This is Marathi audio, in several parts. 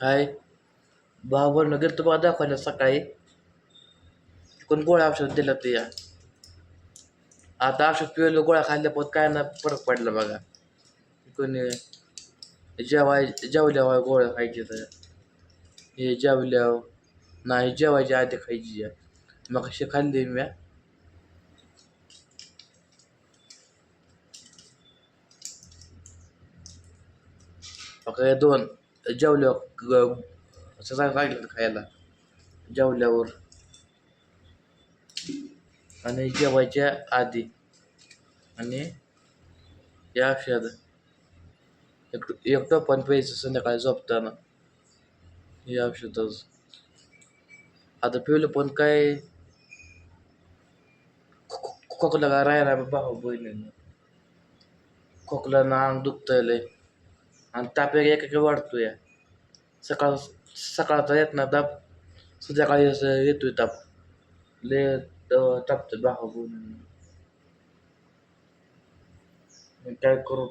हाय. भावानं गेलं तुम्हाला दाखवायला सकाळी. कोण गोळ्या औषध दिलं ते या. आता औषध पिवलं गोळ्या खाल्ल्या पोत काय ना फरक पडला बघा. कोणी जेवाय जेवल्यावर गोळ्या खायची तर. हे जेवल्या नाही जेवायची आधी खायची या. मग कशी खाल्ली मी. फक्त दोन. जेवल्यावर सगळं खायला. जेवल्यावर. आणि जेवायच्या आधी आणि या औषध एक एक पण प्यायचं संध्याकाळी झोपताना. हे औषधच. आता पिवलं पण काय? खोकला का राहायला भाऊ बहिणीनं? खोकल्यानं अंग दुखतंय आणि ताप एक एक वाढतोय. सकाळ सकाळचा येत ना ताप संध्याकाळी असं येतोय ताप लय तापतं भाऊ बहिणीनं मग काय करू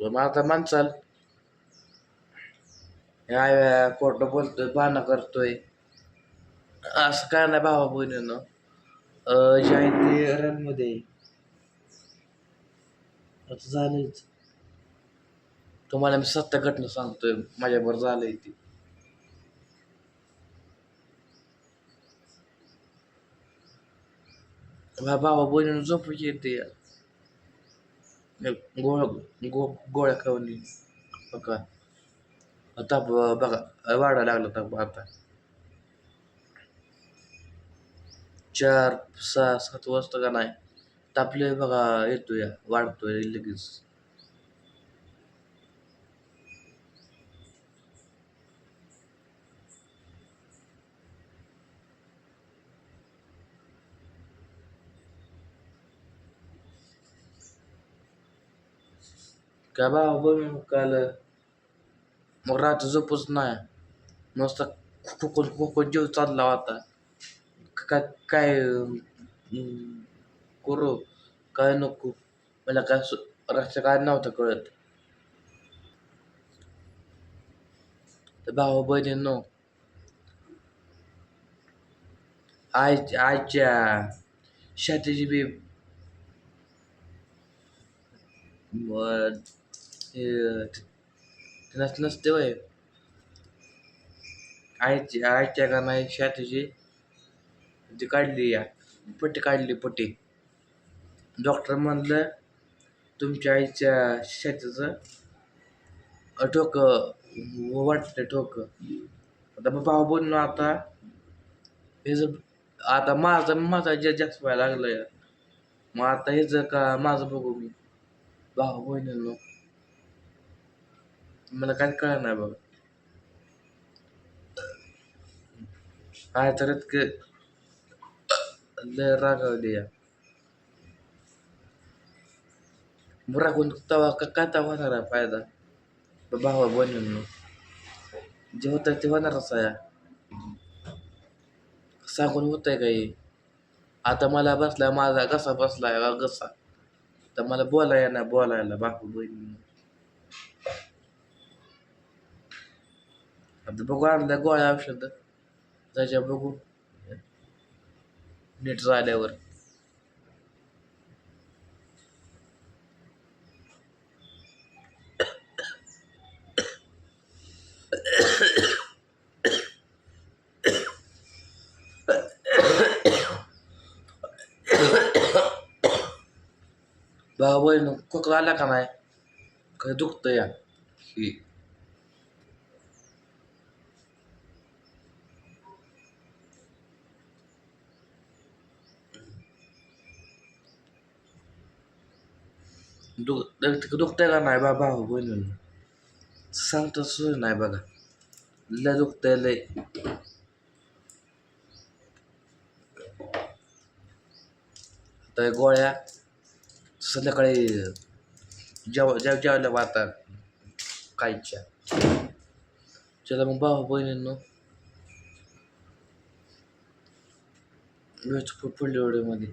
काय माझा माणसाल. या खोटं बोलतोय बाना करतोय. असं काय नाही भावा बहिणीनं. जे आहे ते रनमध्ये आता झालंच तुम्हाला मी सत्य घटना सांगतोय माझ्याबरोबर झालंय ती. भावा बहिणीनं झोप येते गोळ गो गोळ्या खाऊन बघा आता बघा वाढायला लागला ताप आता चार सहा सात वाजता का नाही? तापले बघा येतोय वाढतोय लगेच. काय भावा बहिणी काल मग रात्री झोपच नाही नुसता खोकून खोकून जीव चालला होता काय काय करू काय नको मला काय राष्ट्र काय नव्हतं कळत तर भावा बहिणींनो आईच्या आईच्या शेतीची बी ते नस नसते वय. आईची आईच्या का नाही शातीची ती काढली या पट्टी काढली पट्टी. डॉक्टर म्हणलं तुमच्या आईच्या शेताचं ठोक वाटतं ठोक आता मग भाऊ बोललो आता हे जर आता माझं माझा जे जास्त व्हायला लागलं मग आता हे जर का माझं बघू मी. भाऊ बहिणींनो. मला काय कळलं नाही बघ काय तर इतकं लय रागावली या रागून तवा का काय तवा होणार आहे फायदा भावा बहिणींनो जे होतं ते होणारच आहे सांगून होतंय काही आता मला बसलाय माझा घसा बसलाय का घसा तर मला बोलायला नाही बोलायला बापू बहिणी आता बघू आणल्या गोळ्या औषध त्याच्या बघू नीट झाल्यावर भाऊ बहीण खोकला आला का नाही काय दुखतं या ही दुख दुखतंय का नाही बा भाऊ बहीण सांगतो सोय नाही बघा लय दुखतंय लय तर गोळ्या संध्याकाळी जेव जेव जेवायला वाहतात कायच्या चला मग भाऊ बहिणींनो भेटू पुढल्या व्हिडिओमध्ये